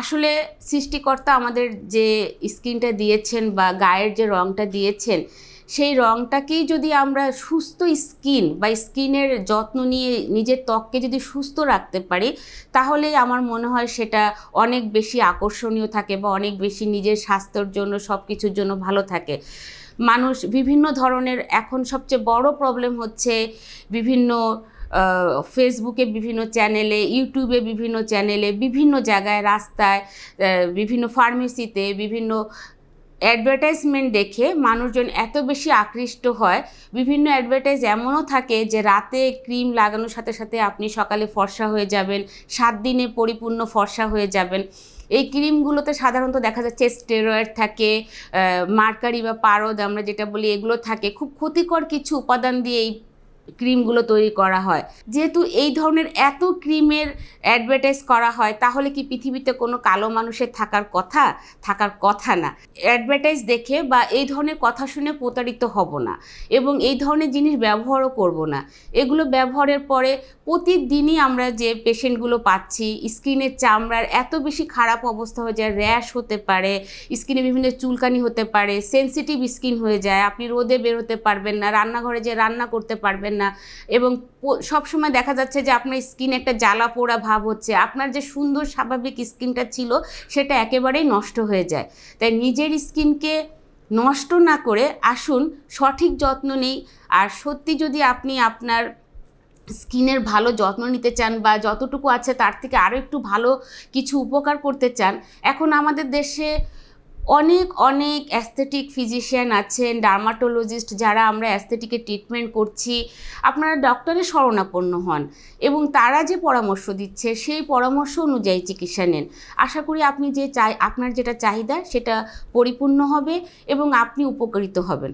আসলে সৃষ্টিকর্তা আমাদের যে স্কিনটা দিয়েছেন বা গায়ের যে রঙটা দিয়েছেন, সেই রঙটাকেই যদি আমরা সুস্থ স্কিন বা স্কিনের যত্ন নিয়ে নিজের ত্বককে যদি সুস্থ রাখতে পারি তাহলেই আমার মনে হয় সেটা অনেক বেশি আকর্ষণীয় থাকে বা অনেক বেশি নিজের স্বাস্থ্যের জন্য সব কিছুর জন্য ভালো থাকে। মানুষ বিভিন্ন ধরনের, এখন সবচেয়ে বড় প্রবলেম হচ্ছে বিভিন্ন ফেসবুকে বিভিন্ন চ্যানেলে ইউটিউবে বিভিন্ন চ্যানেলে বিভিন্ন জায়গায়, রাস্তায় বিভিন্ন ফার্মেসিতে বিভিন্ন অ্যাডভার্টাইজমেন্ট দেখে মানুষজন এত বেশি আকৃষ্ট হয়। বিভিন্ন অ্যাডভার্টাইজ এমনও থাকে যে রাতে ক্রিম লাগানোর সাথে সাথে আপনি সকালে ফর্সা হয়ে যাবেন, সাত দিনে পরিপূর্ণ ফর্সা হয়ে যাবেন। এই ক্রিমগুলোতে সাধারণত দেখা যাচ্ছে স্টেরয়েড থাকে মার্কারি বা পারদ আমরা যেটা বলি এগুলো থাকে। খুব ক্ষতিকর কিছু উপাদান দিয়ে এই ক্রিমগুলো তৈরি করা হয়। যেহেতু এই ধরনের এত ক্রিমের অ্যাডভার্টাইজ করা হয়, তাহলে কি পৃথিবীতে কোনো কালো মানুষের থাকার কথা? থাকার কথা না। অ্যাডভার্টাইজ দেখে বা এই ধরনের কথা শুনে প্রতারিত হব না এবং এই ধরনের জিনিস ব্যবহারও করব না। এগুলো ব্যবহারের পরে প্রতিদিনই আমরা যে পেশেন্টগুলো পাচ্ছি, স্কিনের চামড়ার এত বেশি খারাপ অবস্থা হয়ে যায়, র্যাশ হতে পারে, স্কিনে বিভিন্ন চুলকানি হতে পারে সেনসিটিভ স্কিন হয়ে যায়, আপনি রোদে বের হতে পারবেন না, রান্নাঘরে যে রান্না করতে পারবেন না। এবং প- সবসময় দেখা যাচ্ছে যে আপনার স্কিনে একটা জ্বালা পোড়া ভাব হচ্ছে। আপনার যে সুন্দর স্বাভাবিক স্কিনটা ছিল, সেটা একেবারেই নষ্ট হয়ে যায়। তাই নিজের স্কিনকে নষ্ট না করে আসুন, সঠিক যত্ন নেই। আর সত্যি যদি আপনি আপনার স্কিনের ভালো যত্ন নিতে চান বা যতটুকু আছে তার থেকে আরও একটু ভালো কিছু উপকার করতে চান, এখন আমাদের দেশে অনেক অনেক অ্যাস্থেটিক ফিজিশিয়ান আছেন ডার্মাটোলজিস্ট যারা আমরা অ্যাস্থেটিকের ট্রিটমেন্ট করছি। আপনারা ডক্টরের শরণাপন্ন হন এবং তারা যে পরামর্শ দিচ্ছে, সেই পরামর্শ অনুযায়ী চিকিৎসা নেন। আশা করি আপনি যে চাই, আপনার যেটা চাহিদা, সেটা পরিপূর্ণ হবে এবং আপনি উপকৃত হবেন।